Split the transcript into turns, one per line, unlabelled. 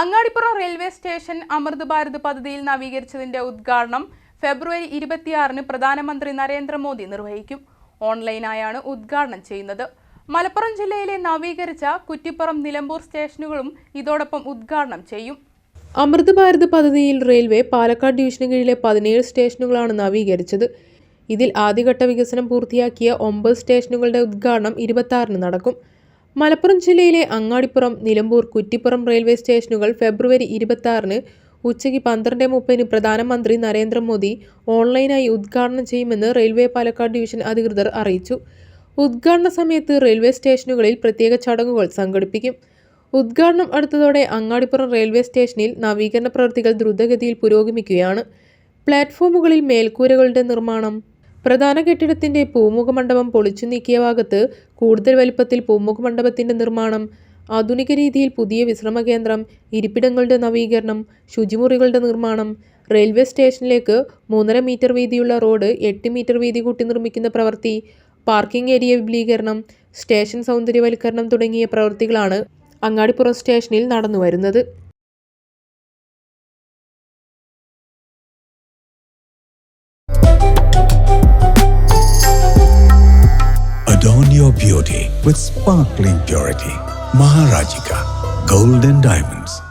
Angadipuram railway station Amrit Bharat പദ്ധതിയിൽ നവീകരിച്ചതിന്റെ ഉദ്ഘാടനം ഫെബ്രുവരി ഇരുപത്തിയാറിന് പ്രധാനമന്ത്രി നരേന്ദ്രമോദി നിർവഹിക്കും. ഓൺലൈനായാണ് ഉദ്ഘാടനം ചെയ്യുന്നത്. മലപ്പുറം ജില്ലയിലെ നവീകരിച്ച കുറ്റിപ്പുറം നിലമ്പൂർ സ്റ്റേഷനുകളും ഇതോടൊപ്പം ഉദ്ഘാടനം ചെയ്യും.
അമൃത് ഭാരത് പദ്ധതിയിൽ റെയിൽവേ പാലക്കാട് ഡിവിഷന് കീഴിലെ പതിനേഴ് സ്റ്റേഷനുകളാണ് നവീകരിച്ചത്. ഇതിൽ ആദ്യഘട്ട വികസനം പൂർത്തിയാക്കിയ ഒമ്പത് സ്റ്റേഷനുകളുടെ ഉദ്ഘാടനം ഇരുപത്തി നടക്കും. മലപ്പുറം ജില്ലയിലെ അങ്ങാടിപ്പുറം നിലമ്പൂർ കുറ്റിപ്പുറം റെയിൽവേ സ്റ്റേഷനുകൾ ഫെബ്രുവരി ഇരുപത്തി ആറിന് ഉച്ചയ്ക്ക് പന്ത്രണ്ട് മുപ്പതിന് പ്രധാനമന്ത്രി നരേന്ദ്രമോദി ഓൺലൈനായി ഉദ്ഘാടനം ചെയ്യുമെന്ന് റെയിൽവേ പാലക്കാട് ഡിവിഷൻ അധികൃതർ അറിയിച്ചു. ഉദ്ഘാടന സമയത്ത് റെയിൽവേ സ്റ്റേഷനുകളിൽ പ്രത്യേക ചടങ്ങുകൾ സംഘടിപ്പിക്കും. ഉദ്ഘാടനം അടുത്തതോടെ അങ്ങാടിപ്പുറം റെയിൽവേ സ്റ്റേഷനിൽ നവീകരണ പ്രവൃത്തികൾ ദ്രുതഗതിയിൽ പുരോഗമിക്കുകയാണ്. പ്ലാറ്റ്ഫോമുകളിൽ മേൽക്കൂരകളുടെ നിർമ്മാണം പ്രധാന കെട്ടിടത്തിന്റെ പൂമുഖ മണ്ഡപം പൊളിച്ചു നീക്കിയ ഭാഗത്ത് കൂടുതൽ വലിപ്പത്തിൽ പൂമുഖ മണ്ഡപത്തിന്റെ നിർമ്മാണം ആധുനിക രീതിയിൽ പുതിയ വിശ്രമ കേന്ദ്രം ഇരിപ്പിടങ്ങളുടെ നവീകരണം ശുചിമുറികളുടെ നിർമ്മാണം റെയിൽവേ സ്റ്റേഷനിലേക്ക് മൂന്നര മീറ്റർ വീതിയുള്ള റോഡ് എട്ട് മീറ്റർ വീതി കൂട്ടി നിർമ്മിക്കുന്ന പ്രവൃത്തി പാർക്കിംഗ് ഏരിയ വിപുലീകരണം സ്റ്റേഷൻ സൗന്ദര്യവൽക്കരണം തുടങ്ങിയ പ്രവൃത്തികളാണ് അങ്ങാടിപ്പുറം സ്റ്റേഷനിൽ നടന്നുവരുന്നത്
Adorn your beauty with sparkling purity. Maharajika Gold and Diamonds.